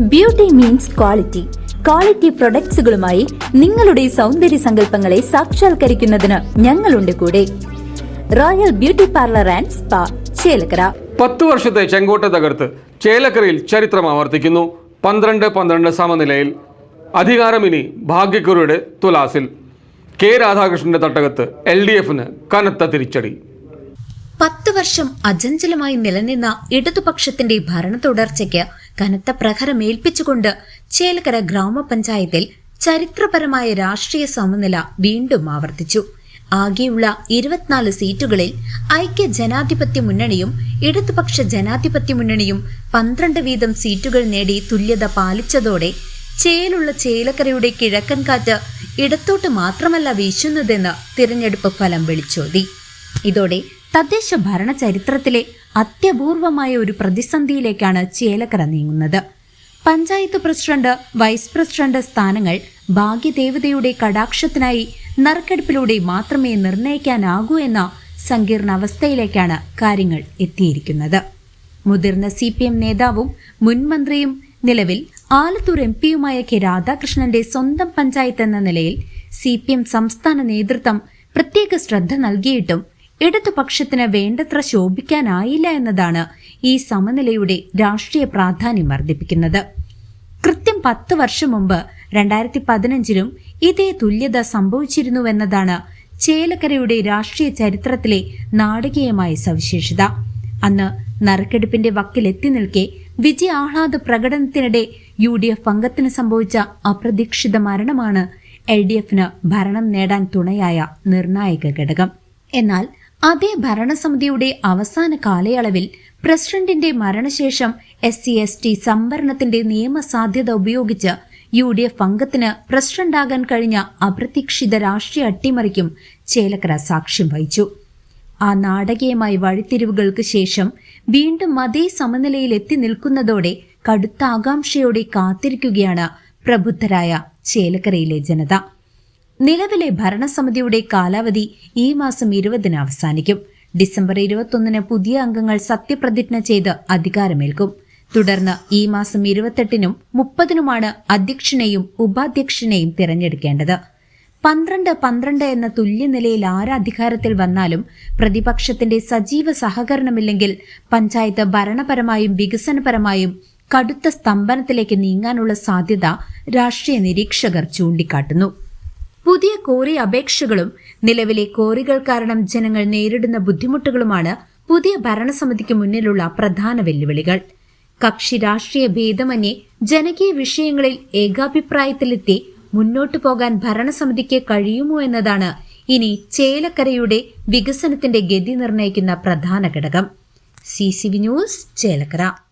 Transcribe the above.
Beauty means quality quality പ്രൊഡക്ട്സുകളുമായി നിങ്ങളുടെ സൗന്ദര്യ സങ്കല്പങ്ങളെ സാക്ഷാത്കരിക്കുന്നതിന് ഞങ്ങളുണ്ട് കൂടെ. Royal beauty parlour and spa Chelakkara. പത്ത് വർഷത്തെ ചെങ്കോട്ട തകർത്ത് ചേലക്കരയിൽ ചരിത്രം ആവർത്തിക്കുന്നു. പന്ത്രണ്ട് പന്ത്രണ്ട് സമനിലയിൽ അധികാരമിനി ഭാഗ്യക്കുറിയുടെ തുലാസിൽ. കെ രാധാകൃഷ്ണന്റെ തട്ടകത്ത് എൽ ഡി എഫിന് കനത്ത തിരിച്ചടി. പത്ത് വർഷം അജഞ്ചലമായി നിലനിന്ന ഇടതുപക്ഷത്തിന്റെ ഭരണ തുടർച്ചയ്ക്ക് കനത്ത പ്രഹരമേൽപ്പിച്ചുകൊണ്ട് ചേലക്കര ഗ്രാമപഞ്ചായത്തിൽ ചരിത്രപരമായ രാഷ്ട്രീയ സമനില വീണ്ടും ആവർത്തിച്ചു. ആകെയുള്ള ഇരുപത്തിനാല് സീറ്റുകളിൽ ഐക്യ ജനാധിപത്യ മുന്നണിയും ഇടതുപക്ഷ ജനാധിപത്യ മുന്നണിയും പന്ത്രണ്ട് വീതം സീറ്റുകൾ നേടി തുല്യത പാലിച്ചതോടെ ചേലുള്ള ചേലക്കരയുടെ കിഴക്കൻ കാറ്റ് ഇടത്തോട്ട് മാത്രമല്ല വീശുന്നതെന്ന് തിരഞ്ഞെടുപ്പ് ഫലം വിളിച്ചോതി. ഇതോടെ തദ്ദേശ ഭരണ ചരിത്രത്തിലെ അത്യപൂർവമായ ഒരു പ്രതിസന്ധിയിലേക്കാണ് ചേലക്കര നീങ്ങുന്നത്. പഞ്ചായത്ത് പ്രസിഡന്റ് വൈസ് പ്രസിഡന്റ് സ്ഥാനങ്ങൾ ഭാഗ്യദേവതയുടെ കടാക്ഷത്തിനായി നറുക്കെടുപ്പിലൂടെ മാത്രമേ നിർണയിക്കാനാകൂ എന്ന സങ്കീർണ അവസ്ഥയിലേക്കാണ് കാര്യങ്ങൾ എത്തിയിരിക്കുന്നത്. മുതിർന്ന സി പി എം നേതാവും മുൻമന്ത്രിയും നിലവിൽ ആലത്തൂർ എം പിയുമായ കെ രാധാകൃഷ്ണന്റെ സ്വന്തം പഞ്ചായത്ത് എന്ന നിലയിൽ സി പി എം സംസ്ഥാന നേതൃത്വം പ്രത്യേക ശ്രദ്ധ നൽകിയിട്ടും ഇടതുപക്ഷത്തിന് വേണ്ടത്ര ശോഭിക്കാനായില്ല എന്നതാണ് ഈ സമനിലയുടെ രാഷ്ട്രീയ പ്രാധാന്യം വർദ്ധിപ്പിക്കുന്നത്. കൃത്യം പത്ത് വർഷം മുമ്പ് രണ്ടായിരത്തി പതിനഞ്ചിലും ഇതേ തുല്യത സംഭവിച്ചിരുന്നുവെന്നതാണ് ചേലക്കരയുടെ രാഷ്ട്രീയ ചരിത്രത്തിലെ നാടകീയമായ സവിശേഷത. അന്ന് നറുക്കെടുപ്പിന്റെ വക്കിലെത്തി നിൽക്കെ വിജയ ആഹ്ലാദ പ്രകടനത്തിനിടെ യു ഡി എഫ് അംഗത്തിന് സംഭവിച്ച അപ്രതീക്ഷിത മരണമാണ് എൽ ഡി എഫിന് ഭരണം നേടാൻ തുണയായ നിർണായക ഘടകം. എന്നാൽ അതേ ഭരണസമിതിയുടെ അവസാന കാലയളവിൽ പ്രസിഡന്റിന്റെ മരണശേഷം എസ് സി എസ് ടി സംവരണത്തിന്റെ നിയമസാധ്യത ഉപയോഗിച്ച് യു ഡി എഫ് അംഗത്തിന് പ്രസിഡന്റാകാൻ കഴിഞ്ഞ അപ്രതീക്ഷിത രാഷ്ട്രീയ അട്ടിമറിക്കും ചേലക്കര സാക്ഷ്യം വഹിച്ചു. ആ നാടകീയമായ വഴിത്തിരിവുകൾക്ക് ശേഷം വീണ്ടും അതേ സമനിലയിൽ എത്തി നിൽക്കുന്നതോടെ കടുത്ത ആകാംക്ഷയോടെ കാത്തിരിക്കുകയാണ് പ്രബുദ്ധരായ ചേലക്കരയിലെ ജനത. നിലവിലെ ഭരണസമിതിയുടെ കാലാവധി ഈ മാസം ഇരുപതിന് അവസാനിക്കും. ഡിസംബർ ഇരുപത്തൊന്നിന് പുതിയ അംഗങ്ങൾ സത്യപ്രതിജ്ഞ ചെയ്ത് അധികാരമേൽക്കും. തുടർന്ന് ഈ മാസം ഇരുപത്തെട്ടിനും മുപ്പതിനുമാണ് അധ്യക്ഷനെയും ഉപാധ്യക്ഷനെയും തിരഞ്ഞെടുക്കേണ്ടത്. പന്ത്രണ്ട് പന്ത്രണ്ട് എന്ന തുല്യനിലയിൽ ആരധികാരത്തിൽ വന്നാലും പ്രതിപക്ഷത്തിന്റെ സജീവ സഹകരണമില്ലെങ്കിൽ പഞ്ചായത്ത് ഭരണപരമായും വികസനപരമായും കടുത്ത സ്തംഭനത്തിലേക്ക് നീങ്ങാനുള്ള സാധ്യത രാഷ്ട്രീയ നിരീക്ഷകർ ചൂണ്ടിക്കാട്ടുന്നു. പുതിയ കോറി അപേക്ഷകളും നിലവിലെ കോറികൾ കാരണം ജനങ്ങൾ നേരിടുന്ന ബുദ്ധിമുട്ടുകളുമാണ് പുതിയ ഭരണസമിതിക്ക് മുന്നിലുള്ള പ്രധാന വെല്ലുവിളികൾ. കക്ഷി രാഷ്ട്രീയ ഭേദമന്യേ ജനകീയ വിഷയങ്ങളിൽ ഏകാഭിപ്രായത്തിലെത്തി മുന്നോട്ടു പോകാൻ ഭരണസമിതിക്ക് കഴിയുമോ എന്നതാണ് ഇനി ചേലക്കരയുടെ വികസനത്തിന്റെ ഗതി നിർണയിക്കുന്ന പ്രധാന ഘടകം. C C V news Chelakkara.